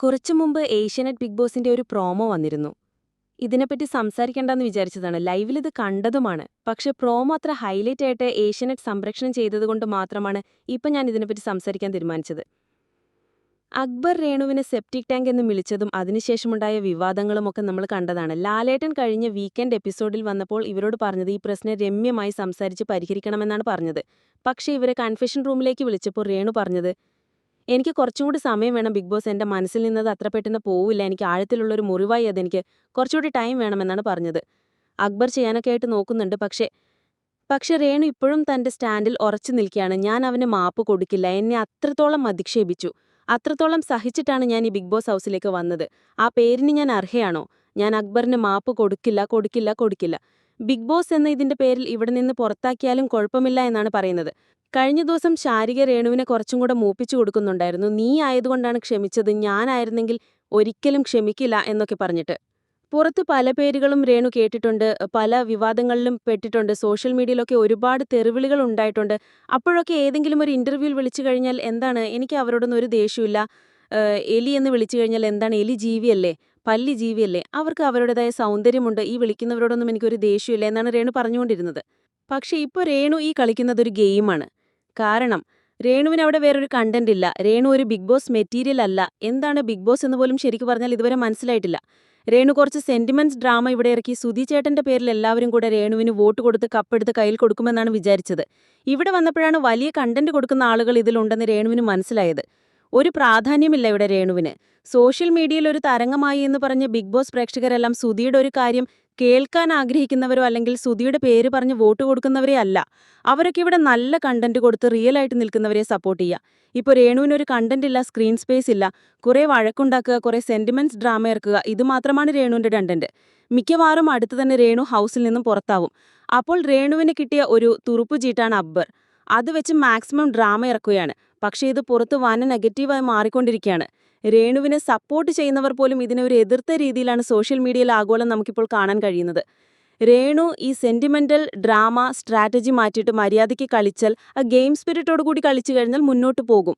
കുറച്ചു മുമ്പ് ഏഷ്യാനെറ്റ് ബിഗ് ബോസിന്റെ ഒരു പ്രോമോ വന്നിരുന്നു. ഇതിനെപ്പറ്റി സംസാരിക്കേണ്ടെന്ന് വിചാരിച്ചതാണ്. ലൈവിൽ ഇത് കണ്ടതുമാണ്. പക്ഷെ പ്രോമോ അത്ര ഹൈലൈറ്റ് ആയിട്ട് ഏഷ്യാനെറ്റ് സംരക്ഷണം ചെയ്തതുകൊണ്ട് മാത്രമാണ് ഇപ്പം ഞാൻ ഇതിനെപ്പറ്റി സംസാരിക്കാൻ തീരുമാനിച്ചത്. അക്ബർ രേണുവിനെ സെപ്റ്റിക് ടാങ്ക് എന്ന് വിളിച്ചതും അതിനുശേഷമുണ്ടായ വിവാദങ്ങളുമൊക്കെ നമ്മൾ കണ്ടതാണ്. ലാലേട്ടൻ കഴിഞ്ഞ വീക്കെൻഡ് എപ്പിസോഡിൽ വന്നപ്പോൾ ഇവരോട് പറഞ്ഞത് ഈ പ്രശ്നം രമ്യമായി സംസാരിച്ച് പരിഹരിക്കണമെന്നാണ് പറഞ്ഞത്. പക്ഷേ ഇവരെ കൺഫെഷൻ റൂമിലേക്ക് വിളിച്ചപ്പോൾ രേണു പറഞ്ഞത് എനിക്ക് കുറച്ചുകൂടി സമയം വേണം ബിഗ് ബോസ് എന്റെ മനസ്സിൽ നിന്നത് അത്ര പെട്ടെന്ന് പോവില്ല. എനിക്ക് ആഴത്തിലുള്ളൊരു മുറിവായി അതെനിക്ക് കുറച്ചുകൂടി ടൈം വേണമെന്നാണ് പറഞ്ഞത്. അക്ബർ ചെയ്യാനൊക്കെ ആയിട്ട് നോക്കുന്നുണ്ട്. പക്ഷേ പക്ഷെ രേണു ഇപ്പോഴും തന്റെ സ്റ്റാൻഡിൽ ഉറച്ചു നിൽക്കുകയാണ്. ഞാൻ അവന് മാപ്പ് കൊടുക്കില്ല. എന്നെ അത്രത്തോളം അധിക്ഷേപിച്ചു. അത്രത്തോളം സഹിച്ചിട്ടാണ് ഞാൻ ഈ ബിഗ് ബോസ് ഹൗസിലേക്ക് വന്നത്. ആ പേരിന് ഞാൻ അർഹയാണോ? ഞാൻ അക്ബറിന് മാപ്പ് കൊടുക്കില്ല കൊടുക്കില്ല കൊടുക്കില്ല. ബിഗ് ബോസ് എന്ന ഇതിന്റെ പേരിൽ ഇവിടെ നിന്ന് പുറത്താക്കിയാലും കുഴപ്പമില്ല എന്നാണ് പറയുന്നത്. കഴിഞ്ഞ ദിവസം ശാരിക രേണുവിനെ കുറച്ചും കൂടെ മൂപ്പിച്ചു കൊടുക്കുന്നുണ്ടായിരുന്നു. നീ ആയതുകൊണ്ടാണ് ക്ഷമിച്ചത്. ഞാനായിരുന്നെങ്കിൽ ഒരിക്കലും ക്ഷമിക്കില്ല എന്നൊക്കെ പറഞ്ഞിട്ട്. പുറത്ത് പല പേരുകളും രേണു കേട്ടിട്ടുണ്ട്. പല വിവാദങ്ങളിലും പെട്ടിട്ടുണ്ട്. സോഷ്യൽ മീഡിയയിലൊക്കെ ഒരുപാട് തെറിവിളികൾ ഉണ്ടായിട്ടുണ്ട്. അപ്പോഴൊക്കെ ഏതെങ്കിലും ഒരു ഇന്റർവ്യൂവിൽ വിളിച്ചു കഴിഞ്ഞാൽ എന്താണ്? എനിക്ക് അവരോടൊന്നും ഒരു ദേഷ്യമില്ല എലി എന്ന് വിളിച്ചു കഴിഞ്ഞാൽ എന്താണ്? എലി ജീവിയല്ലേ? പല്ലി ജീവിയല്ലേ? അവർക്ക് അവരുടേതായ സൗന്ദര്യമുണ്ട്. ഈ വിളിക്കുന്നവരോടൊന്നും എനിക്കൊരു ദേഷ്യമില്ല എന്നാണ് രേണു പറഞ്ഞുകൊണ്ടിരുന്നത്. പക്ഷേ ഇപ്പോൾ രേണു ഈ കളിക്കുന്നത് ഒരു ഗെയിമാണ്. കാരണം രേണുവിന് അവിടെ വേറൊരു കണ്ടന്റ് ഇല്ല. രേണു ഒരു ബിഗ് ബോസ് മെറ്റീരിയൽ അല്ല. എന്താണ് ബിഗ് ബോസ് എന്ന് പോലും ശരിക്കു പറഞ്ഞാൽ ഇതുവരെ മനസ്സിലായിട്ടില്ല. രേണു കുറച്ച് സെന്റിമെന്റ്സ് ഡ്രാമ ഇവിടെ ഇറക്കി. സുധി ചേട്ടന്റെ പേരിൽ എല്ലാവരും കൂടെ രേണുവിന് വോട്ട് കൊടുത്ത് കപ്പെടുത്ത് കയ്യിൽ കൊടുക്കുമെന്നാണ് വിചാരിച്ചത്. ഇവിടെ വന്നപ്പോഴാണ് വലിയ കണ്ടന്റ് കൊടുക്കുന്ന ആളുകൾ ഇതിലുണ്ടെന്ന് രേണുവിന് മനസ്സിലായത്. ഒരു പ്രാധാന്യമില്ല ഇവിടെ രേണുവിന്. സോഷ്യൽ മീഡിയയിൽ ഒരു തരംഗമായി എന്ന് പറഞ്ഞ് ബിഗ് ബോസ് പ്രേക്ഷകരെല്ലാം സുധിയുടെ ഒരു കാര്യം കേൾക്കാൻ ആഗ്രഹിക്കുന്നവരോ അല്ലെങ്കിൽ സുധിയുടെ പേര് പറഞ്ഞ് വോട്ട് കൊടുക്കുന്നവരെ അല്ല. അവരൊക്കെ ഇവിടെ നല്ല കണ്ടന്റ് കൊടുത്ത് റിയൽ ആയിട്ട് നിൽക്കുന്നവരെ സപ്പോർട്ട് ചെയ്യുക. ഇപ്പോൾ രേണുവിന് ഒരു കണ്ടന്റ് ഇല്ല സ്ക്രീൻ സ്പേസ് ഇല്ല. കുറേ വഴക്കുണ്ടാക്കുക കുറേ സെന്റിമെന്റ്സ് ഡ്രാമ ഇറക്കുക ഇത് മാത്രമാണ് രേണുവിന്റെ കണ്ടന്റ് മിക്കവാറും അടുത്ത് തന്നെ രേണു ഹൗസിൽ നിന്നും പുറത്താവും. അപ്പോൾ രേണുവിന് കിട്ടിയ ഒരു തുറുപ്പുചീട്ടാണ് അബ്ബർ അത് വെച്ച് മാക്സിമം ഡ്രാമ ഇറക്കുകയാണ്. പക്ഷേ ഇത് പുറത്ത് വന നെഗറ്റീവായി മാറിക്കൊണ്ടിരിക്കുകയാണ്. രേണുവിനെ സപ്പോർട്ട് ചെയ്യുന്നവർ പോലും ഇതിനെ ഒരു എതിർത്ത രീതിയിലാണ് സോഷ്യൽ മീഡിയയിൽ ആഗോളം നമുക്കിപ്പോൾ കാണാൻ കഴിയുന്നത്. രേണു ഈ സെന്റിമെന്റൽ ഡ്രാമ സ്ട്രാറ്റജി മാറ്റിയിട്ട് മര്യാദയ്ക്ക് കളിച്ചാൽ ആ ഗെയിം സ്പിരിറ്റോട് കൂടി കളിച്ചു കഴിഞ്ഞാൽ മുന്നോട്ട് പോകും.